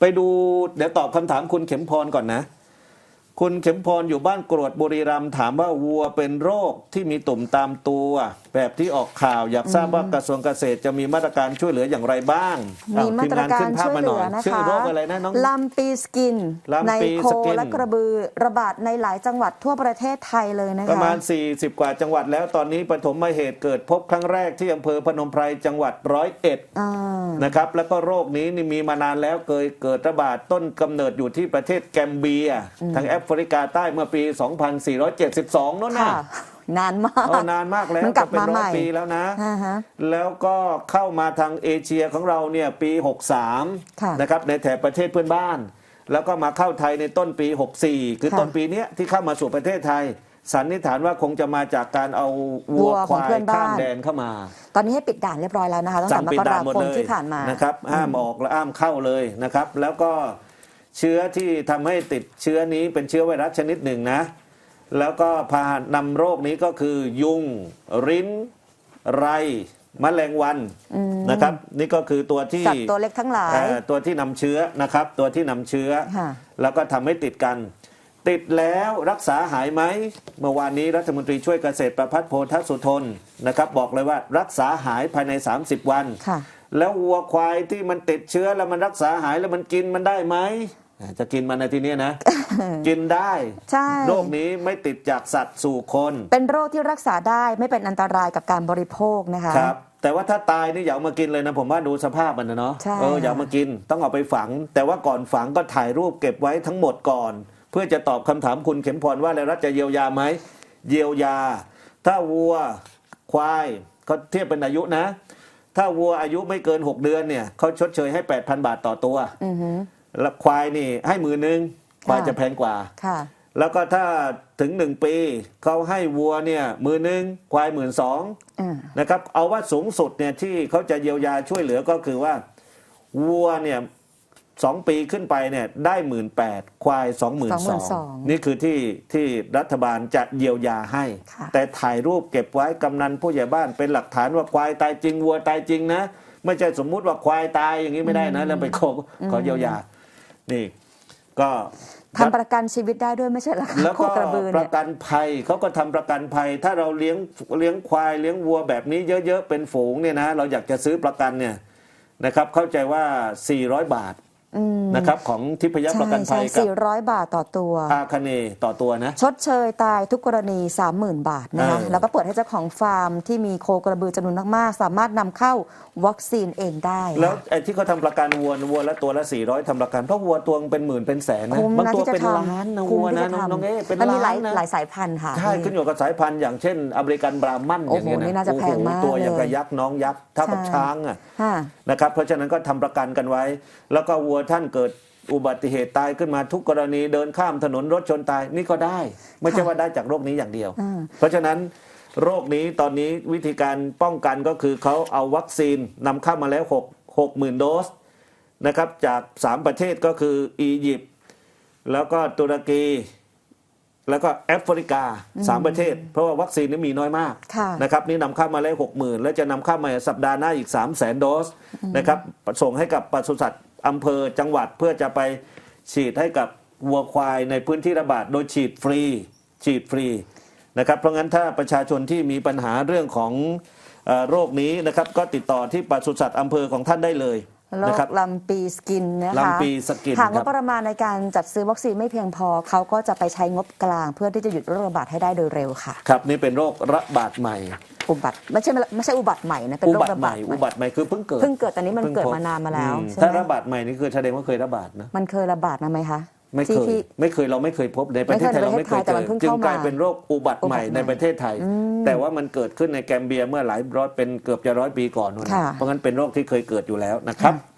ไปดูเดี๋ยวตอบคำถามคุณเข็มพรก่อนนะ คุณเข็มพรอยู่บ้านกรวดบุรีรัมย์ถามว่าวัวเป็นโรคที่มีตุ่มตามตัว แบบที่ออกข่าวอยากทราบว่ากระทรวงเกษตรจะมีมาตรการช่วยเหลืออย่างไรบ้างมีอ้วมาตรการทีงนขึ้นภพช่วยมเหลืน่อนะชื่อคะโรคอะไรนะน้องลำปีสกินลำในปีโคสกินและกระบือระบาดในหลายจังหวัดทั่วประเทศไทยเลยนะคะประมาณ 40 กว่าจังหวัดแล้วตอนนี้ปฐมเหตุเกิดพบครั้งแรกที่อำเภอพนมไพรจังหวัดร้อยเอ็ดอ่านะครับแล้วก็โรคนี้นี่มีมานานแล้วเคยเกิดระบาดต้นกำเนิดอยู่ที่ประเทศแกมเบียทางแอฟริกาใต้เมื่อปี 2472นั่นค่ะนะนานมากเออนานมากแล้วมันกลับจะเป็นมาร้ใหอยม่ปีแล้วนะอ่าฮะแล้วก็เข้ามาทางเอเชียของเราเนี่ยปีค่ะ63นะครับในแถบประเทศเพื่อนบ้าน แล้วก็มาเข้าไทยในต้นปี 64 คือค่ะต้นปีเนี้ยที่เข้ามาสู่ประเทศไทยสันนิษฐานว่าคงจะมาจากการเอาวัวัววคของวายเพื่อนบ้านข้ามแดนเข้ามา ตอนนี้ให้ปิดด่านเรียบร้อยแล้วนะคะตั้งแต่สั่งมปิดกด่ารานหมดคมเลยที่ผ่านมานะครับห้ามออกและห้ามเข้าเลยนะครับ แล้วก็ เชื้อที่ทำให้ติดเชื้อนี้เป็นเชื้อไวรัสชนิดหนึ่งนะ แล้วก็พาหนำโรคนี้ก็คือยุง ริ้น ไรมแมลงวันนะครับ นี่ก็คือตัวที่สัตว์ตัวเล็กทั้งหลายเอ่อตัวที่นำเชื้อนะครับ ตัวที่นำเชื้อค่ะแล้วก็ทำให้ติดกัน ติดแล้วรักษาหายไหมเมื่อวานนี้รัฐมนตรีช่วยเกษตรประพัฒน์โพธสุทนนะครับ บอกเลยว่ารักษาหายภายใน 30 วันค่ะ แล้ววัวควายที่มันติดเชื้อแล้วมันรักษาหายแล้วมันกินมันได้ไหมอ่าจะกินมันในที่เนี้ยนะ กินได้ใช่โรคนี้ไม่ติดจากสัตว์สู่คน เป็นโรคที่รักษาได้ไม่เป็นอันตรายกับการบริโภคนะคะครับแต่ว่าถ้าตายนี่อย่าเอามากินเลยนะผมว่าดูสภาพมันนะเนาะใช่เอออย่าเอามากินต้องเอาไปฝัง แต่ว่าก่อนฝังก็ถ่ายรูปเก็บไว้ทั้งหมดก่อน เพื่อจะตอบคำถามคุณเข็มพรว่าแล้วรัฐจะเยียวยาไหมเยียวยา ถ้าวัวควายเขาเทียบเป็นอายุนะ ถ้าวัวอายุไม่เกิน6เดือนเนี่ยเขาชดเชยให้8,000บาทต่อตัวอือฮึแล้วควายนี่ให้หมื่นหนึ่งควายค่ะจะแพงกว่า ค่ะ แล้วก็ถ้าถึงหนึ่งปีเขาให้วัวเนี่ยหมื่นหนึ่งควายหมื่นสองอืมนะครับ เอาว่าสูงสุดเนี่ยที่เขาจะเยียวยาช่วยเหลือก็คือว่าวัวเนี่ย สองปีขึ้นไปเนี่ยได้หมื่นแปดควายสองหมื่นสอง22,000นี่คือที่ที่รัฐบาลจะเยียวยาให้ค่ะแต่ถ่ายรูปเก็บไว้กำนันผู้ใหญ่บ้านเป็นหลักฐานว่าควายตายจริงวัวตายจริงนะ ไม่ใช่สมมุติว่าควายตายอย่างนี้ไม่ได้นะ แล้วไปขอขอเยียวยา นี่ก็ทำประกันชีวิตได้ด้วยไม่ใช่เหรอคะแล้วโคก็กระบือปเนี่ระยกันภัยเขาก็ทำประกันภัย ถ้าเราเลี้ยงเลี้ยงควายเลี้ยงวัวแบบนี้เยอะๆเป็นฝูงเนี่ยนะ เราอยากจะซื้อประกันเนี่ยนะครับ เข้าใจว่า 400 บาทอืม นะครับของทิพยประกันภัยใช่กับสี่ร้อยบาทต่อตัวอาคเนย์ต่อตัวนะ ชดเชยตายทุกกรณี 30,000 บาทนะคะเออแล้วก็เปิดให้เจ้าของฟาร์มที่มีโคกระบือจำนวนมากๆ สามารถนำเข้าวัคซีนเองได้ แล้วไอ้ที่เขาทำประกันวัววัวละตัวละ 400ทำประกันเพราะวัวตัวเป็นหมื่นเป็นแสนนะคุ้มบางนะตัวที่จะเป็นทล้านนะำคุ้มวัวที่นะจะน้องทำน้องเอ๊ะเป็นมันมีหล้าลายนนะหลายสายพันธุ์ค่ะใช่ขึ้นอยู่กับสายพันธุ์อย่างเช่น อเมริกันบราหมันอย่างเงี้ยโอ้โหนี่นะน่าจะแพงมากตัวอย่างเลยกับยักษ์น้องยักษ์เท่ากับใช่ช้างอะค่ะนะครับเพราะฉะนั้นก็ทำประกันกันไว้ แล้วก็วัวท่านเกิดอุบัติเหตุตายขึ้นมาทุกกรณีเดินข้ามถนนรถชนตายนี่ก็ได้ ไม่ใช่ค่ะว่าได้จากโรคนี้อย่างเดียวอืมเพราะฉะนั้นโรคนี้ตอนนี้วิธีการป้องกันก็คือเขาเอาวัคซีนนำเข้ามาแล้ว6 6หมื่นโดสนะครับจาก 3 ประเทศก็คืออียิปต์แล้วก็ตุรกี แล้วก็แอฟริกาสามประเทศ เพราะว่าวัคซีนนี่มีน้อยมากค่ะนะครับนี่นำเข้ามาแล้วหกหมื่นแล้วจะนำเข้ามาสัปดาห์หน้าอีก 3 0 0แสนโดสนะครับส่งให้กับปศุสัตว์ อำเภอจังหวัดเพื่อจะไปฉีดให้กับวัวควายในพื้นที่ระบาดโดยฉีดฟรี ฉีดฟรีนะครับ เพราะงั้นถ้าประชาชนที่มีปัญหาเรื่องของอโรคนี้นะครับ ก็ติดต่อที่ปศุสัตว์อำเภอของท่านได้เลย โรนะคครับลำปีสกินนะคะลำปีสกินหากคงรับ บประมาณในการจัดซื้อวัคซีนไม่เพียงพอ เขาก็จะไปใช้งบกลาง เพื่อที่จะหยุดโรคระบาดให้ได้โดยเร็วค่ะ ครับนี่เป็นโรคระบาดใหม่ อุบัติไม่ใช่ไม่ใช่อุบัติใหม่นะเป็นอุโรบัคติระใหบาม่ดใหอุม่ บัติใหม่คือเพิ่งเกิดเพิ่งเกิดแต่นี้มันพิ่งเกิดพบมานานมาแล้วอืใช่ถ้าไหมระบาดใหม่นี่คือแสดงว่าเคยระบาดนะ มันเคยระบาดนะไหมคะ ไม่เคที่ยที่ไม่เคยเราไม่เคยพบในประเทศไทยไม่เราเคยในไม่เคยประเทศไทยแต่เจมันอเพิ่งจึงเข้ามากลายเป็นโรคอุบัติใหม่อุบัติใหม่ในประเทศไทย แต่ว่ามันเกิดขึ้นในแกมเบียเมื่อหลายร้อยเป็นเกือบจะร้อยปีก่อนนู่นนะค่ะเพราะงั้นเป็นโรคที่เคยเกิดอยู่แล้วนะครับค่ะ